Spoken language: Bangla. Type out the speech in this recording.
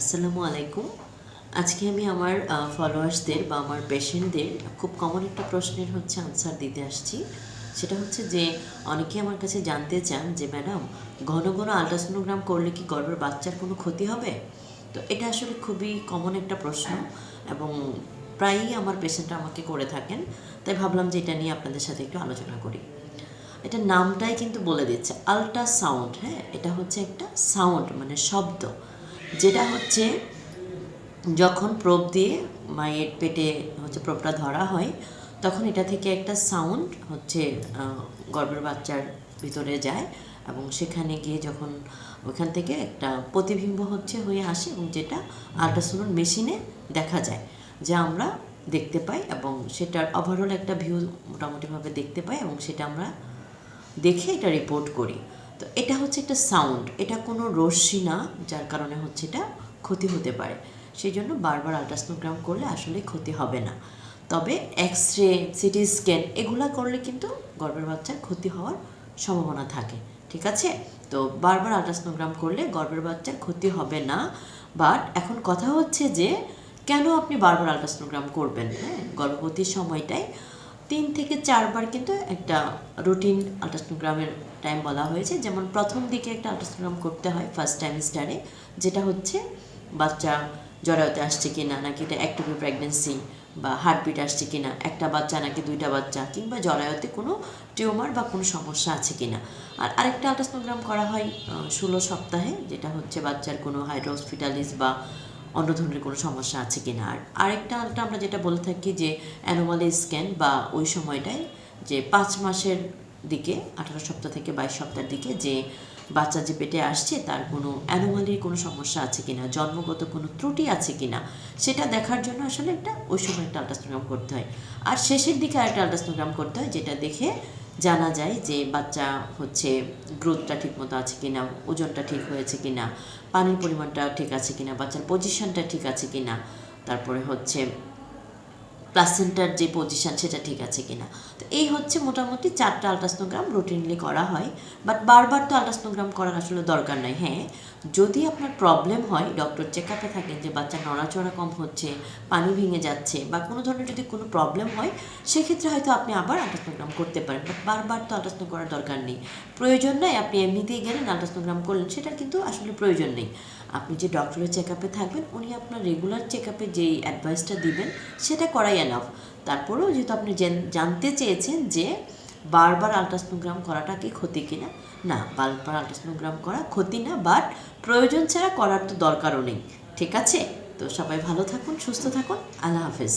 আসসালামু আলাইকুম। আজকে আমি আমার ফলোয়ার্সদের বা আমার পেশেন্টদের খুব কমন একটা প্রশ্নের হচ্ছে আনসার দিতে আসছি। সেটা হচ্ছে যে অনেকে আমার কাছে জানতে চান যে, ম্যাডাম, ঘন ঘন আলট্রাসোনোগ্রাম করলে কি গর্ভের বাচ্চার কোনো ক্ষতি হবে? তো এটা আসলে খুবই কমন একটা প্রশ্ন এবং প্রায়ই আমার পেশেন্টরা আমাকে করে থাকেন। তাই ভাবলাম যে, এটা নিয়ে আপনাদের সাথে একটু আলোচনা করি। এটা নামটাই কিন্তু বলে দিচ্ছে আল্ট্রাসাউন্ড হ্যাঁ? এটা হচ্ছে একটা সাউন্ড মানে শব্দ। যেটা হচ্ছে, যখন প্রোব দিয়ে মায়ের পেটে হচ্ছে প্রোবটা ধরা হয়, তখন এটা থেকে একটা সাউন্ড হচ্ছে গর্ভের বাচ্চার ভিতরে যায় এবং সেখানে গিয়ে যখন ওখান থেকে একটা প্রতিবিম্ব হচ্ছে হয়ে আসে এবং যেটা আল্ট্রাসাউন্ড মেশিনে দেখা যায়, যা আমরা দেখতে পাই এবং সেটার ওভারঅল একটা ভিউ মোটামুটিভাবে দেখতে পাই এবং সেটা আমরা দেখে এটা রিপোর্ট করি। তো এটা হচ্ছে একটা সাউন্ড এটা কোনো রশ্মি না, যার কারণে হচ্ছে এটা ক্ষতি হতে পারে। সেই জন্য বারবার আলট্রাসোনোগ্রাম করলে আসলে ক্ষতি হবে না। তবে এক্স রে সিটি স্ক্যান এগুলো করলে কিন্তু গর্ভের বাচ্চার ক্ষতি হওয়ার সম্ভাবনা থাকে, ঠিক আছে? তো বারবার আলট্রাসোনোগ্রাম করলে গর্ভের বাচ্চার ক্ষতি হবে না। বাট এখন কথা হচ্ছে যে, কেন আপনি বারবার আলট্রাসোনোগ্রাম করবেন? হ্যাঁ গর্ভবতীর সময়টায় তিন থেকে চারবার কিন্তু একটা রুটিন আলট্রাসোনোগ্রামের টাইম বলা হয়েছে। যেমন প্রথম দিকে একটা আলট্রাসোনোগ্রাম করতে হয় ফার্স্ট টাইম স্টারে যেটা হচ্ছে বাচ্চা জরায়ুতে আসছে কি না নাকি এটা অ্যাক্টিভ প্রেগনেন্সি বা হার্টবিট আসছে কি না একটা বাচ্চা নাকি দুইটা বাচ্চা, কিংবা জরায়ুতে কোনো টিউমার বা কোনো সমস্যা আছে কি না আর আরেকটা আলট্রাসোনোগ্রাম করা হয় ষোলো সপ্তাহে, যেটা হচ্ছে বাচ্চার কোনো হাইড্রোসফিটালিস বা অন্য ধরনের কোনো সমস্যা আছে কিনা? আর আরেকটা আলটা আমরা যেটা বলে থাকি যে অ্যানোমালি স্ক্যান বা ওই সময়টায় যে পাঁচ মাসের দিকে, আঠারো সপ্তাহ থেকে বাইশ সপ্তাহের দিকে যে বাচ্চা যে পেটে আসছে তার কোনো অ্যানোমালির কোনো সমস্যা আছে কিনা, জন্মগত কোনো ত্রুটি আছে কিনা, সেটা দেখার জন্য আসলে একটা ওই সময় একটা আলট্রাসোনোগ্রাম করতে হয়। আর শেষের দিকে আরেকটা আলট্রাসোনোগ্রাম করতে হয়, যেটা দেখে জানা যায় যে বাচ্চা হচ্ছে গ্রোথটা ঠিকমতো আছে কিনা, ওজনটা ঠিক হয়েছে কিনা, পানির পরিমাণটা ঠিক আছে কিনা, বাচ্চার পজিশনটা ঠিক আছে কিনা, তারপরে হচ্ছে প্লাসেন্টার যে পজিশান সেটা ঠিক আছে কিনা। তো এই হচ্ছে মোটামুটি চারটা আলট্রাসোনোগ্রাম রুটিনলি করা হয়। বাট বারবার তো আলট্রাসোনোগ্রাম করার আসলে দরকার নাই হ্যাঁ? যদি আপনার প্রবলেম হয় ডক্টর চেক আপে থাকেন যে বাচ্চা নড়াচড়া কম হচ্ছে, পানি ভেঙে যাচ্ছে বা কোনো ধরনের যদি কোনো প্রবলেম হয়, সেক্ষেত্রে হয়তো আপনি আবার আলট্রাসোনোগ্রাম করতে পারেন। বাট বারবার তো আলট্রাসোনো করার দরকার নেই। প্রয়োজন নাই আপনি এমনিতেই গেলেন আলট্রাসোনোগ্রাম করলেন সেটা কিন্তু আসলে প্রয়োজন নেই। আপনি যে ডক্টরের চেক আপে থাকবেন, উনি আপনার রেগুলার চেক আপে যেই অ্যাডভাইসটা দিবেন, সেটা করাই এনাফ তারপরেও যেহেতু আপনি জানতে চেয়েছেন যে বারবার আলট্রাসনোগ্রাম করাটা কি ক্ষতি কিনা, না, বারবার আলট্রাসনোগ্রাম করা ক্ষতি না, বাট প্রয়োজন ছাড়া করার তো দরকারও নেই। ঠিক আছে? তো সবাই ভালো থাকুন, সুস্থ থাকুন। আল্লাহ হাফেজ।